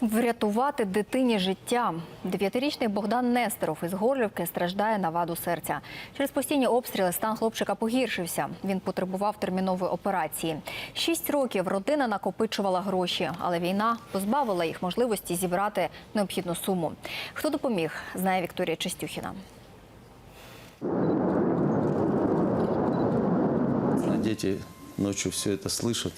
Врятувати дитині життя. Дев'ятирічний Богдан Нестеров із Горлівки страждає на ваду серця. Через постійні обстріли стан хлопчика погіршився. Він потребував термінової операції. Шість років родина накопичувала гроші, але війна позбавила їх можливості зібрати необхідну суму. Хто допоміг, знає Вікторія Чистюхіна. Дети ночью все это слышат.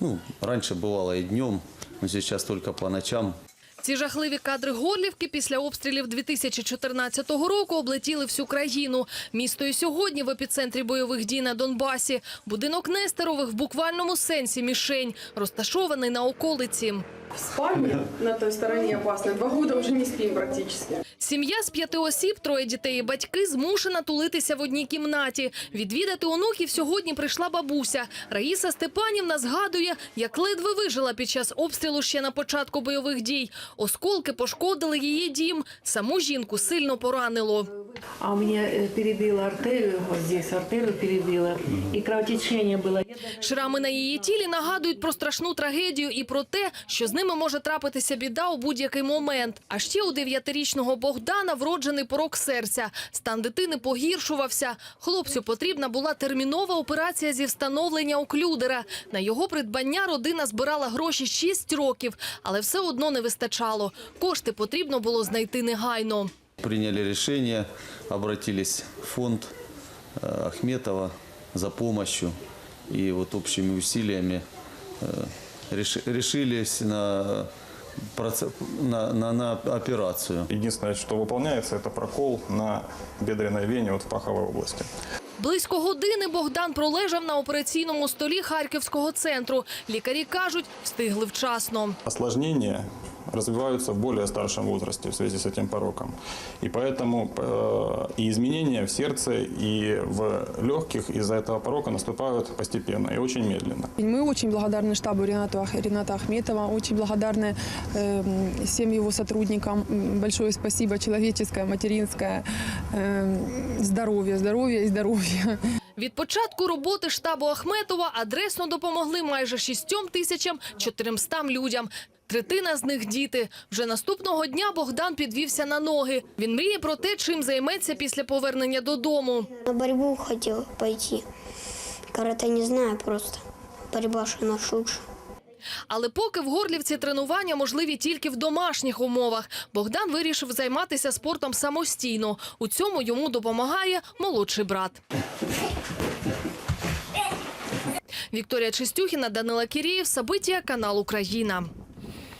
Ну, раньше бывало и днем, но сейчас только по ночам. Ці жахливі кадри Горлівки після обстрілів 2014 року облетіли всю країну. Місто і сьогодні в епіцентрі бойових дій на Донбасі. Будинок Нестерових в буквальному сенсі мішень, розташований на околиці. Спальня на той стороні опасна. Два роки вже не спим практически. Сім'я з п'яти осіб, троє дітей і батьки змушена тулитися в одній кімнаті. Відвідати онуків сьогодні прийшла бабуся. Раїса Степанівна згадує, як ледве вижила під час обстрілу ще на початку бойових дій. Осколки пошкодили її дім. Саму жінку сильно поранило. А у меня э, перебило артерию, вот здесь артерию перебило, и кровотечение было. Шрами на її тілі нагадують про страшну трагедію і про те, що з ними може трапитися біда у будь-який момент. А ще у дев'ятирічного Богдана вроджений порок серця. Стан дитини погіршувався. Хлопцю потрібна була термінова операція зі встановлення оклюдера. На його придбання родина збирала гроші 6 років, але все одно не вистачало. Кошти потрібно було знайти негайно. Приняли решение, обратились в фонд э, Ахметова за помощью. И вот общими усилиями э, решились на, на, на, на операцию. Единственное, что выполняется, это прокол на бедренной вене вот в паховой области. Близько години Богдан пролежав на операційному столі Харківського центру. Лікарі кажуть, встигли вчасно. Осложнения развиваются в более старшем возрасте в связи с этим пороком. И поэтому э, и изменения в сердце, и в легких из-за этого порока наступают постепенно и очень медленно. Мы очень благодарны штабу Рената, Ах- Рената Ахметова, очень благодарны э, всем его сотрудникам. Большое спасибо, человеческое, материнское, э, здоровье, здоровье и здоровье. Від початку роботи штабу Ахметова адресно допомогли майже 6 тисячам 400 людям. Третина з них діти. Вже наступного дня Богдан підвівся на ноги. Він мріє про те, чим займеться після повернення додому. На борьбу хотел пойти. Карате не знаю просто. Борьба что наш лучше. Але поки в Горлівці тренування можливі тільки в домашніх умовах. Богдан вирішив займатися спортом самостійно. У цьому йому допомагає молодший брат. Вікторія Чистюхіна, Данила Кірєєв, Сабиття, канал Україна.